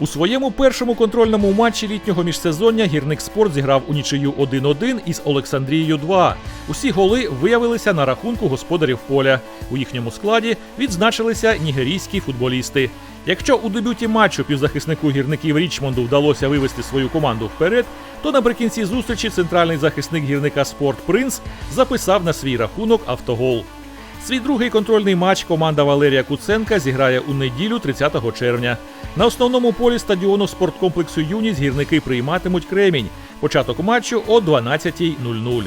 У своєму першому контрольному матчі літнього міжсезоння гірник спорт зіграв у нічию 1-1 із Олександрією 2. Усі голи виявилися на рахунку господарів поля. У їхньому складі відзначилися нігерійські футболісти. Якщо у дебюті матчу півзахиснику гірників Річмонду вдалося вивести свою команду вперед, то наприкінці зустрічі центральний захисник гірника Спорт Принц записав на свій рахунок автогол. Свій другий контрольний матч команда Валерія Куценка зіграє у неділю 30 червня. На основному полі стадіону спорткомплексу Юність гірники прийматимуть Кремінь. Початок матчу о 12.00.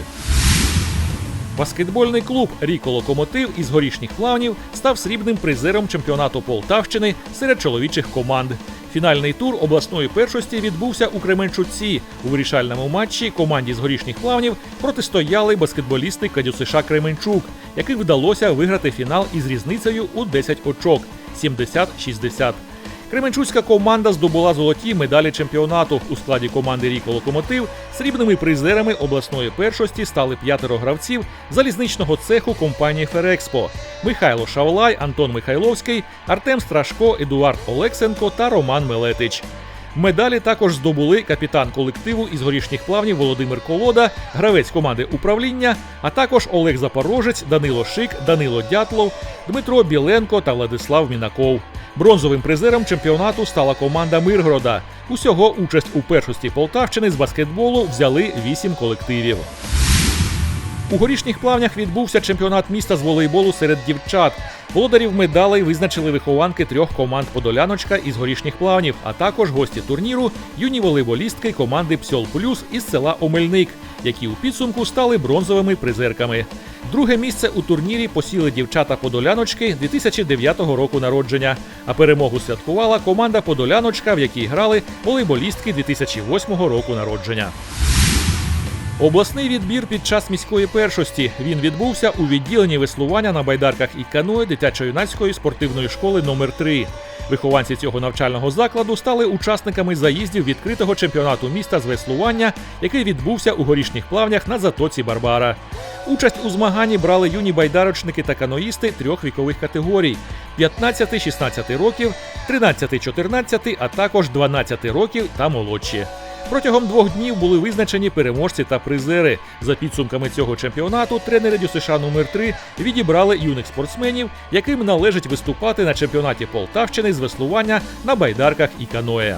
Баскетбольний клуб Ріко Локомотив із горішніх плавнів став срібним призером чемпіонату Полтавщини серед чоловічих команд. Фінальний тур обласної першості відбувся у Кременчуці. У вирішальному матчі команді з горішніх плавнів протистояли баскетболісти Кадюсиша Кременчук, яким вдалося виграти фінал із різницею у 10 очок 70-60. Кременчуцька команда здобула золоті медалі чемпіонату у складі команди Ріко Локомотив. Срібними призерами обласної першості стали п'ятеро гравців залізничного цеху компанії Ферекспо: Михайло Шавлай, Антон Михайловський, Артем Страшко, Едуард Олексенко та Роман Мелетич. Медалі також здобули капітан колективу із горішніх плавнів Володимир Колода, гравець команди управління, а також Олег Запорожець, Данило Шик, Данило Дятлов, Дмитро Біленко та Владислав Мінаков. Бронзовим призером чемпіонату стала команда Миргорода. Усього участь у першості Полтавщини з баскетболу взяли вісім колективів. У горішніх плавнях відбувся чемпіонат міста з волейболу серед дівчат. Володарів медалей визначили вихованки трьох команд Подоляночка із горішніх плавнів, а також гості турніру юні волейболістки команди Псьол Плюс із села Омельник, які у підсумку стали бронзовими призерками. Друге місце у турнірі посіли дівчата Подоляночки 2009 року народження. А перемогу святкувала команда Подоляночка, в якій грали волейболістки 2008 року народження. Обласний відбір під час міської першості. Він відбувся у відділенні веслування на байдарках і каное дитячо-юнацької спортивної школи номер 3 Вихованці цього навчального закладу стали учасниками заїздів відкритого чемпіонату міста з веслування, який відбувся у горішніх плавнях на затоці Барбара. Участь у змаганні брали юні байдарочники та каноїсти трьох вікових категорій: 15-16 років, 13-14, а також 12 років та молодші. Протягом двох днів були визначені переможці та призери. За підсумками цього чемпіонату тренери ДЮСШ номер 3 відібрали юних спортсменів, яким належить виступати на чемпіонаті Полтавщини з веслування на байдарках і каное.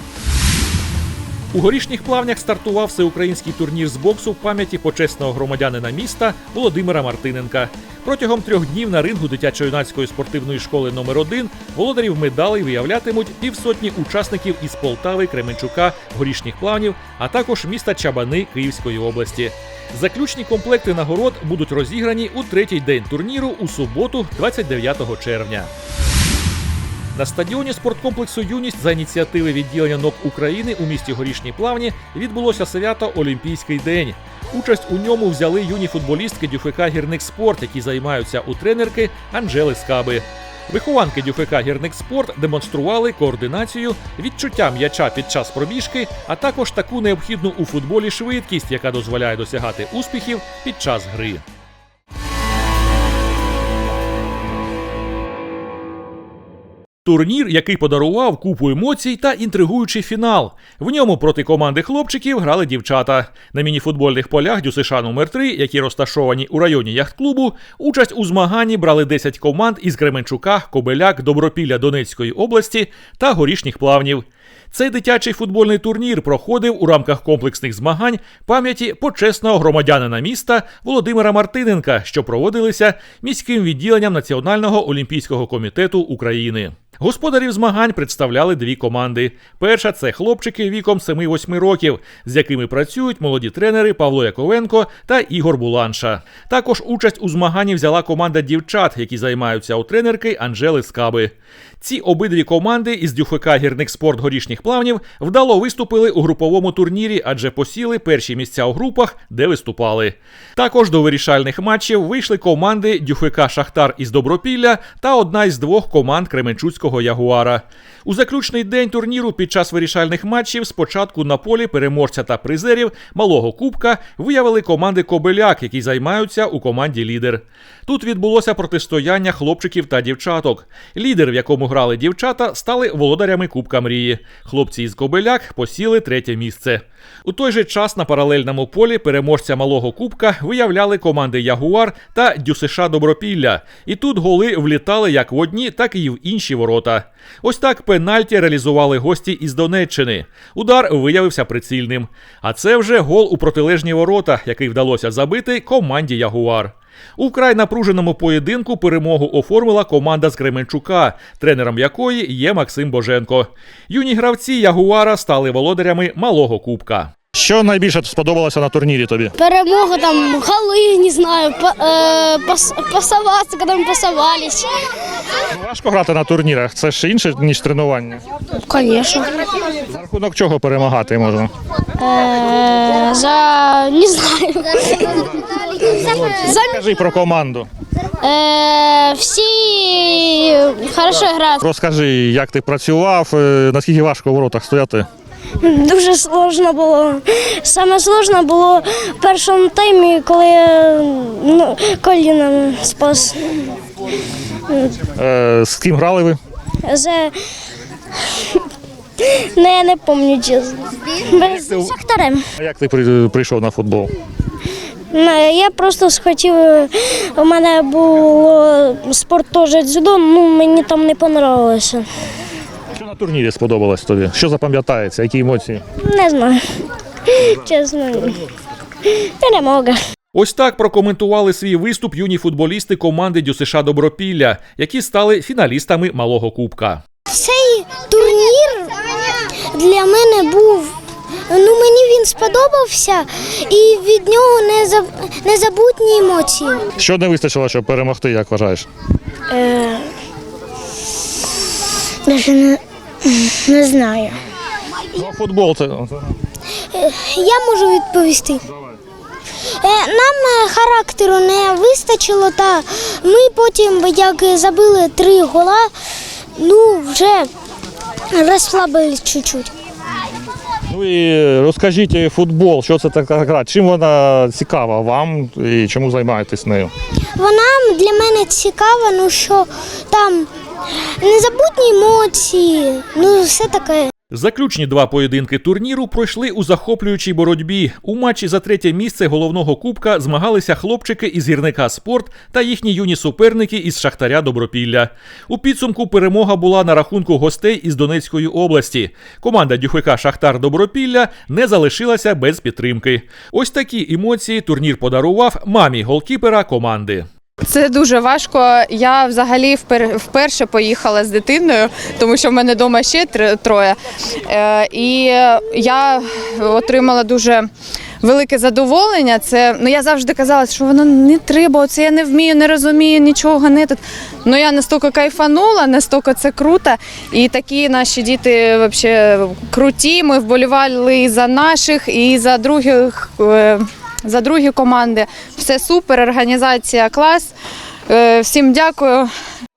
У горішніх плавнях стартував всеукраїнський турнір з боксу в пам'яті почесного громадянина міста Володимира Мартиненка. Протягом трьох днів на рингу дитячо-юнацької спортивної школи номер 1 володарів медалей виявлятимуть півсотні учасників із Полтави, Кременчука, горішніх плавнів, а також міста Чабани Київської області. Заключні комплекти нагород будуть розіграні у третій день турніру у суботу, 29 червня. На стадіоні спорткомплексу Юність за ініціативи відділення НОК України у місті Горішні Плавні відбулося свято Олімпійський день. Участь у ньому взяли юні футболістки ДЮФК Гірник Спорт, які займаються у тренерки Анжели Скаби. Вихованки ДЮФК Гірник Спорт демонстрували координацію, відчуття м'яча під час пробіжки, а також таку необхідну у футболі швидкість, яка дозволяє досягати успіхів під час гри. Турнір, який подарував купу емоцій та інтригуючий фінал. В ньому проти команди хлопчиків грали дівчата. На мініфутбольних полях ДЮСШ номер 3 які розташовані у районі яхт-клубу, участь у змаганні брали 10 команд із Кременчука, Кобеляк, Добропілля Донецької області та горішніх плавнів. Цей дитячий футбольний турнір проходив у рамках комплексних змагань пам'яті почесного громадянина міста Володимира Мартиненка, що проводилися міським відділенням Національного олімпійського комітету України. Господарів змагань представляли дві команди. Перша це хлопчики віком 7-8 років, з якими працюють молоді тренери Павло Яковенко та Ігор Буланша. Також участь у змаганні взяла команда дівчат, які займаються у тренерки Анжели Скаби. Ці обидві команди із ДЮФК гірник спорт горішніх плавнів вдало виступили у груповому турнірі, адже посіли перші місця у групах, де виступали. Також до вирішальних матчів вийшли команди ДЮФК Шахтар із Добропілля та одна із двох команд Кременчуцького Ягуара. У заключний день турніру під час вирішальних матчів спочатку на полі переможця та призерів малого кубка виявили команди Кобеляк, які займаються у команді лідер. Тут відбулося протистояння хлопчиків та дівчаток. Лідер, в якому грали дівчата, стали володарями Кубка Мрії. Хлопці із Кобеляк посіли третє місце. У той же час на паралельному полі переможця малого кубка виявляли команди Ягуар та ДЮСШ Добропілля. І тут голи влітали як в одні, так і в інші ворота. Ось так пенальті реалізували гості із Донеччини. Удар виявився прицільним. А це вже гол у протилежні ворота, який вдалося забити команді Ягуар. У вкрай напруженому поєдинку перемогу оформила команда з Кременчука, тренером якої є Максим Боженко. Юні гравці Ягуара стали володарями малого кубка. Що найбільше сподобалося на турнірі тобі? Перемога там, голы, не знаю, па- э, пас- пасоваться, когда мы пасовались. Ну, Важко грати на турнірах, це ж інше, ніж тренування. Конечно. За рахунок чого перемагати можна? Э, за, не знаю. За, Скажи про команду. э, всі хорошо грають. Розкажи, як ти працював, е, наскільки важко в воротах стояти. Дуже сложно було. Саме сложно було в першому таймі, коли я, ну, коліном спас. Е, з ким грали ви? За... Не, не пам'ятаю, чесно. Без ти- Шахтарем. А як ти при- прийшов на футбол? Не, Я просто схотів, у мене було спорт теж дзюдо, ну мені там не понравилося. На турнірі сподобалось тобі? Що запам'ятається, які емоції? Не знаю. Чесно. Перемога. Ось так прокоментували свій виступ юні футболісти команди ДЮСШ Добропілля, які стали фіналістами малого кубка. Цей турнір для мене був. Ну, мені він сподобався, і від нього незабутні емоції. Що не вистачило, щоб перемогти, як вважаєш? Навіть не, не знаю. Ну, футбол це Я можу відповісти. Е, Нам е, характеру не вистачило, та ми потім, як забили три гола, ну вже розслабились чуть-чуть. Ну і розкажіть е, футбол, що це така гра? Чим вона цікава вам і чому займаєтесь нею? Вона для мене цікава, ну що там незабутні емоції, ну все таке. Заключні два поєдинки турніру пройшли у захоплюючій боротьбі. У матчі за третє місце головного кубка змагалися хлопчики із гірника спорт та їхні юні суперники із Шахтаря Добропілля. У підсумку перемога була на рахунку гостей із Донецької області. Команда Дюхика Шахтар Добропілля не залишилася без підтримки. Ось такі емоції турнір подарував мамі голкіпера команди. Це дуже важко. Я взагалі впер- вперше поїхала з дитиною, тому що в мене вдома ще тр- троє. Е, І я отримала дуже велике задоволення. Це ну я завжди казала, що воно не треба, оце я не вмію, не розумію нічого. Не тут. Ну я настільки кайфанула, настільки це круто. І такі наші діти вообще круті. Ми вболівали і за наших, і за других. За другі команди. Все супер, організація клас. Е, Всім дякую.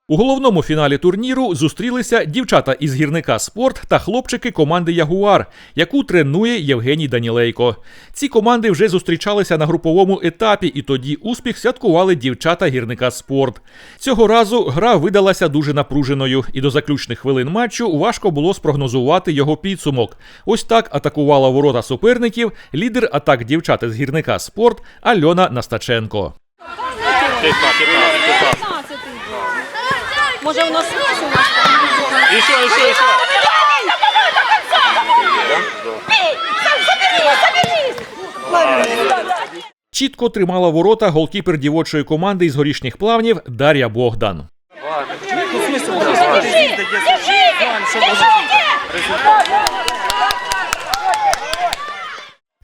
У головному фіналі турніру зустрілися дівчата із гірника спорт та хлопчики команди Ягуар, яку тренує Євгеній Данілейко. Ці команди вже зустрічалися на груповому етапі, і тоді успіх святкували дівчата гірника спорт. Цього разу гра видалася дуже напруженою, і до заключних хвилин матчу важко було спрогнозувати його підсумок. Ось так атакувала ворота суперників лідер атак дівчат з гірника спорт Альона Настаченко. Може, у нас Чітко тримала ворота голкіпер дівочої команди із горішніх плавнів Дар'я Богдан.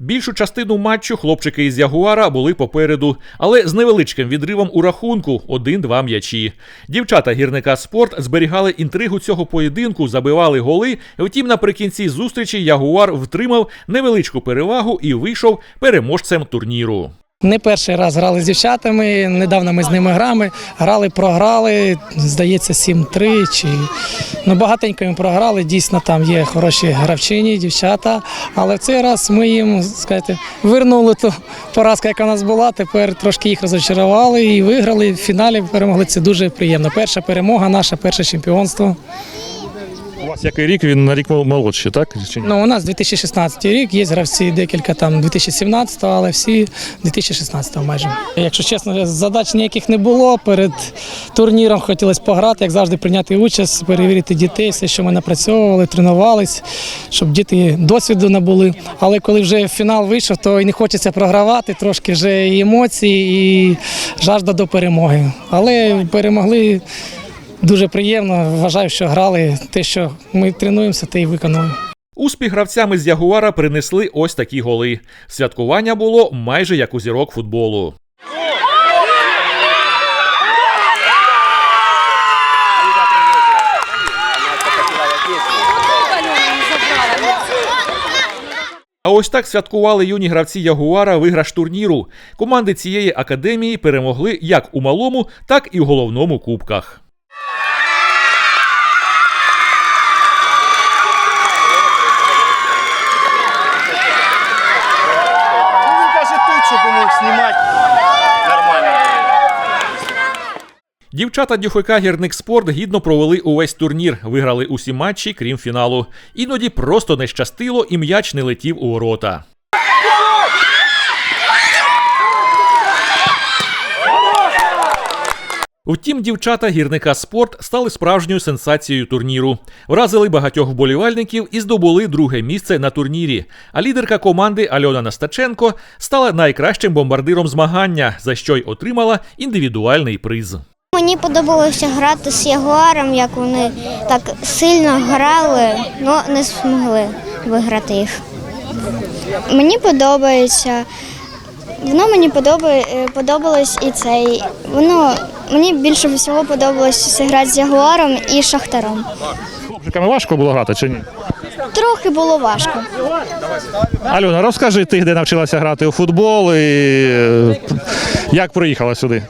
Більшу частину матчу хлопчики із Ягуара були попереду, але з невеличким відривом у рахунку 1-2 м'ячі. Дівчата гірника спорт зберігали інтригу цього поєдинку, забивали голи. Втім, наприкінці зустрічі Ягуар втримав невеличку перевагу і вийшов переможцем турніру. Не перший раз грали з дівчатами. Недавно ми з ними грами. Грали, програли. Здається, 7-3 чи ну багатенько ми програли. Дійсно, там є хороші гравчині, дівчата. Але в цей раз ми їм сказати, вернули ту поразку, яка у нас була. Тепер трошки їх розочарували і виграли. В фіналі перемогли. Це дуже приємно. Перша перемога, наша перше чемпіонство. У вас який рік? Він на рік мол- молодший, так? Ну, у нас 2016 рік, є гравці декілька там 2017, але всі 2016 майже. Якщо чесно, задач ніяких не було. Перед турніром хотілося пограти, як завжди, прийняти участь, перевірити дітей, все, що ми напрацьовували, тренувались, щоб діти досвіду набули. Але коли вже фінал вийшов, то і не хочеться програвати, трошки вже і емоції, і жажда до перемоги. Але перемогли. Дуже приємно. Вважаю, що грали те, що ми тренуємося, те й виконали. Успіх гравцями з Ягуара принесли ось такі голи. Святкування було майже як у зірок футболу. А ось так святкували юні гравці Ягуара виграш турніру. Команди цієї академії перемогли як у малому, так і у головному кубках. Він каже тут, щоб йому знімати нормально. Дівчата ДЮФК Гірник Спорт гідно провели увесь турнір, виграли усі матчі, крім фіналу. Іноді просто не щастило і м'яч не летів у ворота. Втім, дівчата гірника спорт стали справжньою сенсацією турніру. Вразили багатьох вболівальників і здобули друге місце на турнірі. А лідерка команди Альона Настаченко стала найкращим бомбардиром змагання, за що й отримала індивідуальний приз. Мені подобалося грати з Ягуаром, як вони так сильно грали, але не змогли виграти їх. Мені подобається. Воно мені е, подобалось і цей. Воно мені більше всього подобалось грати з Ягуаром і Шахтаром. Хлопчиками важко було грати чи ні? Трохи було важко. Альона, розкажи ти, де навчилася грати у футбол і е, як приїхала сюди?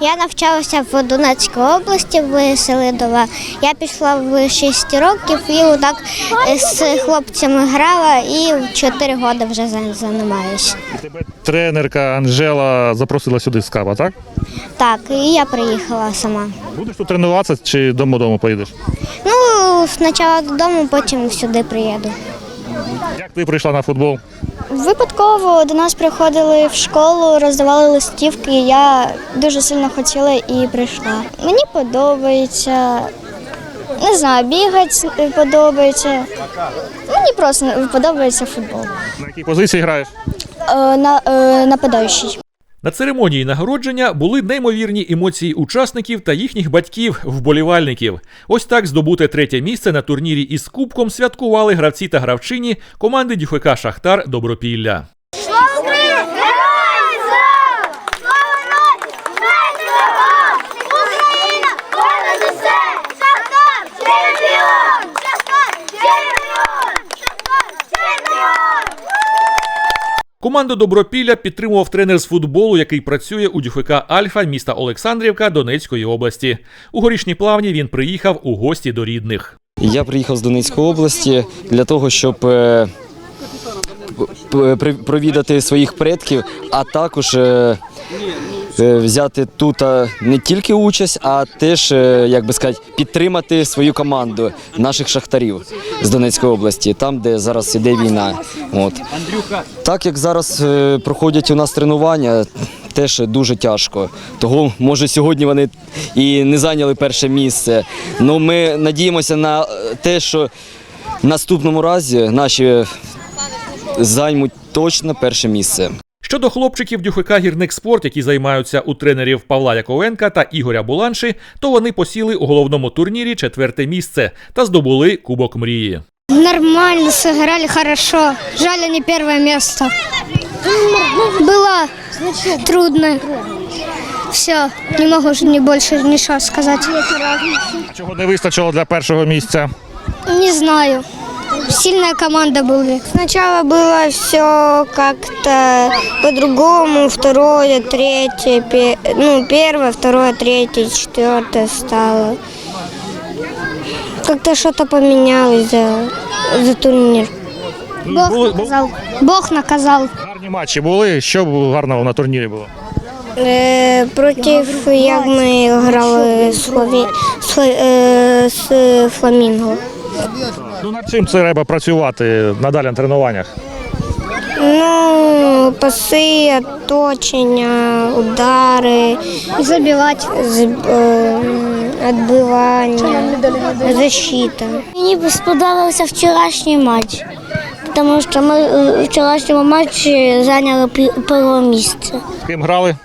Я навчалася в Донецькій області в Селидова. Я пішла в 6 років і отак е, з хлопцями грала і в 4 роки вже займаюся. Тебе тренерка Анжела запросила сюди з Каба, так? Так, і я приїхала сама. Будеш тут тренуватися чи додому поїдеш? Ну, спочатку додому, потім сюди приїду. Як ти прийшла на футбол? Випадково до нас приходили в школу, роздавали листівки. Я дуже сильно хотіла і прийшла. Мені подобається. Не знаю, бігати подобається. Мені просто подобається футбол. На якій позиції граєш? Е, на, е, нападаючий. На церемонії нагородження були неймовірні емоції учасників та їхніх батьків, вболівальників. Ось так здобуте третє місце на турнірі із кубком святкували гравці та гравчині команди ДЮФК Шахтар Добропілля. Команду Добропілля підтримував тренер з футболу, який працює у ДЮФК Альфа міста Олександрівка Донецької області. У горішній плавні він приїхав у гості до рідних. Я приїхав з Донецької області для того, щоб е, провідати своїх предків, а також е, взяти тут е, не тільки участь, а теж, е, як би сказати, підтримати свою команду наших шахтарів з Донецької області, там, де зараз іде війна. От. Так як зараз е, проходять у нас тренування, теж дуже тяжко. Того, може, сьогодні вони і не зайняли перше місце. Ну ми надіємося на е, те, що в наступному разі наші займуть точно перше місце. Щодо хлопчиків ДЮФК Гірник Спорт, які займаються у тренерів Павла Яковенка та Ігоря Буланши, то вони посіли у головному турнірі четверте місце та здобули Кубок мрії. Нормально сыграли хорошо. Жаль, не первое место. Было трудно. Все, не могу уже не больше ничего сказать. Чого не вистачило для першого місця? Не знаю. Сильная команда была. Сначала было все как-то по-другому, второе, третье, пе- ну, первое, второе, третье, четвертое стало. Как-то что-то поменялось за, за турнир. Бог Були- бу- наказал. Бог наказал. Гарні матчі були. Що гарного на турнірі було? Е, проти як ми грали з, Флаві... з, Фла- е, з Фламінго. Ну над чим це треба працювати надалі на тренуваннях? Ну, паси, оточення, удари, забивати, відбивання, защита. Мені сподобався вчорашній матч, тому що ми е, у вчорашньому матчі зайняли перше місце. З ким грали?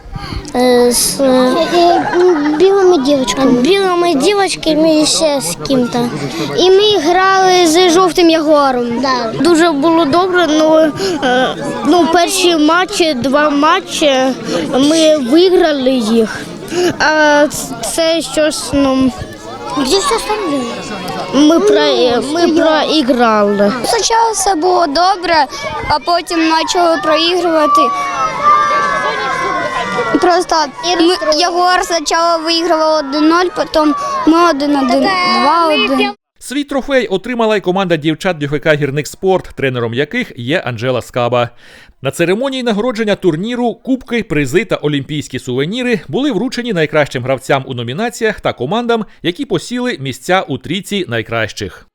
Е, З білими дівчатками. Білими дівчатками і ще з ким-то. І ми грали з жовтим Ягором. Да. Дуже було добре. Ну, е, ну перші матчі, два матчі ми виграли їх. А це щось, ну, Де все остальне? ми про ми проіграли. Спочатку все було добре, а потім почали проігрувати. Просто ми, Єгор спочатку виігрував 1-0, потім ми 1-1, 2-1. Свій трофей отримала й команда дівчат ДЮФК Гірник Спорт, тренером яких є Анжела Скаба. На церемонії нагородження турніру кубки, призи та олімпійські сувеніри були вручені найкращим гравцям у номінаціях та командам, які посіли місця у трійці найкращих.